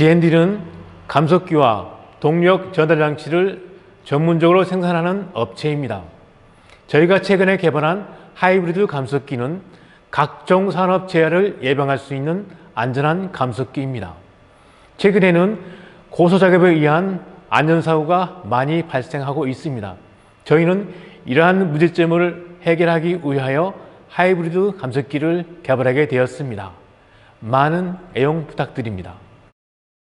GND는 감속기와 동력 전달 장치를 전문적으로 생산하는 업체입니다. 저희가 최근에 개발한 하이브리드 감속기는 각종 산업 재해를 예방할 수 있는 안전한 감속기입니다. 최근에는 고소 작업에 의한 안전사고가 많이 발생하고 있습니다. 저희는 이러한 문제점을 해결하기 위하여 하이브리드 감속기를 개발하게 되었습니다. 많은 애용 부탁드립니다.